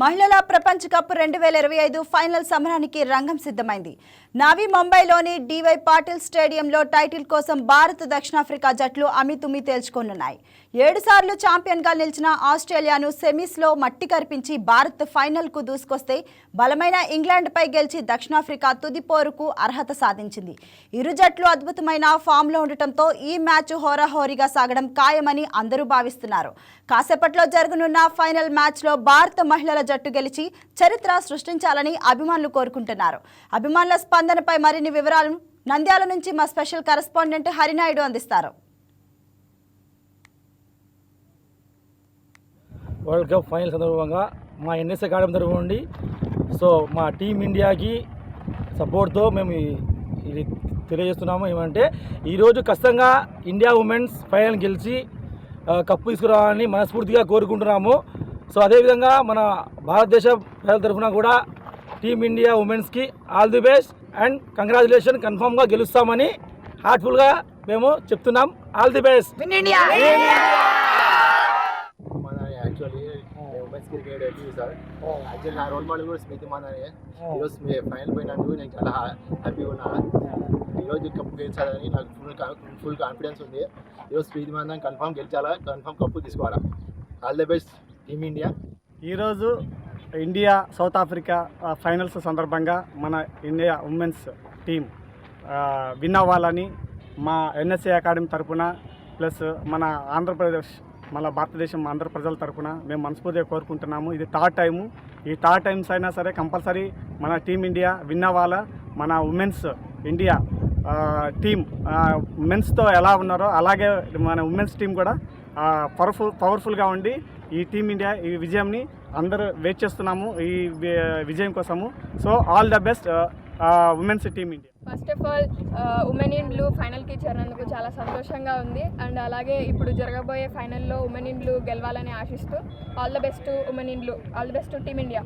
మహిళల ప్రపంచ కప్ రెండు వేల ఇరవై ఐదు ఫైనల్ సమరానికి రంగం సిద్ధమైంది. నవీ ముంబైలోని డివై పాటిల్ స్టేడియంలో టైటిల్ కోసం భారత్ దక్షిణాఫ్రికా జట్లు అమితుమి తేల్చుకోనున్నాయి. ఏడుసార్లు ఛాంపియన్గా నిలిచిన ఆస్ట్రేలియాను సెమీస్లో మట్టి కరిపించి భారత్ ఫైనల్కు దూసుకొస్తే బలమైన ఇంగ్లాండ్పై గెలిచి దక్షిణాఫ్రికా తుది పోరుకు అర్హత సాధించింది. ఇరు జట్లు అద్భుతమైన ఫామ్లో ఉండటంతో ఈ మ్యాచ్ హోరాహోరీగా సాగడం ఖాయమని అందరూ భావిస్తున్నారు. కాసేపట్లో జరగనున్న ఫైనల్ మ్యాచ్లో భారత మహిళల జట్టు గెలిచి చరిత్ర సృష్టించాలని అభిమానులు కోరుకుంటున్నారు. అభిమానుల స్పందనపై మరిన్ని వివరాలను నంద్యాల నుంచి మా స్పెషల్ కరెస్పాండెంట్ హరినాయుడు అందిస్తారు. వరల్డ్ కప్ ఫైనల్ సందర్భంగా మా ఎన్ఎస్ అకాడమీ తరఫు నుండి సో మా టీం ఇండియాకి సపోర్ట్తో మేము ఇది తెలియజేస్తున్నాము. ఏమంటే ఈరోజు ఖచ్చితంగా ఇండియా ఉమెన్స్ ఫైనల్ గెలిచి కప్పు తీసుకురావాలని మనస్ఫూర్తిగా కోరుకుంటున్నాము. సో అదేవిధంగా మన భారతదేశ ప్రజల తరఫున కూడా team India ఉమెన్స్కి all the best and congratulation కన్ఫామ్గా గెలుస్తామని హార్ట్ఫుల్గా మేము చెప్తున్నాం. ఆల్ ది బెస్ట్ మన actually women's cricket sir actually నా రోల్ మోడల్ కూడా స్మృతి మాననే ఈరోజు మీ ఫైనల్ పోయినందుకు నేను చాలా హ్యాపీగా ఉన్నా. ఈరోజు కప్పు గెలిచాలని నాకు ఫుల్ ఫుల్ కాన్ఫిడెన్స్ ఉంది. ఈరోజు స్మృతి మాందన్ కన్ఫామ్ గెలిచాలా? కన్ఫామ్ కప్పు తీసుకోవాలా? All the best team India ఈరోజు ఇండియా సౌత్ ఆఫ్రికా ఫైనల్స్ సందర్భంగా మన ఇండియా ఉమెన్స్ టీం విన్ అవ్వాలని మా ఎన్ఎస్ఏ అకాడమీ తరపున ప్లస్ మన ఆంధ్రప్రదేశ్ మన భారతదేశం ఆంధ్ర ప్రజల తరపున మేము మనస్ఫూర్తిగా కోరుకుంటున్నాము. ఇది థర్డ్ టైము. ఈ థర్డ్ టైమ్స్ అయినా సరే కంపల్సరీ మన టీం ఇండియా విన్ అవ్వాలా? మన ఉమెన్స్ ఇండియా టీం మెన్స్తో ఎలా ఉన్నారో అలాగే మన ఉమెన్స్ టీం కూడా పవర్ఫుల్ పవర్ఫుల్గా ఉండి ఈ టీం ఇండియా ఈ విజయంని అందరూ వెయిట్ చేస్తున్నాము ఈ విజయం కోసము. So all the best women's team India first of all women in blue ఫైనల్కి చేరినందుకు చాలా సంతోషంగా ఉంది. అండ్ అలాగే ఇప్పుడు జరగబోయే ఫైనల్లో ఉమెన్ ఇన్ బ్లూ గెలవాలని ఆశిస్తూ all the best women in blue all the best team India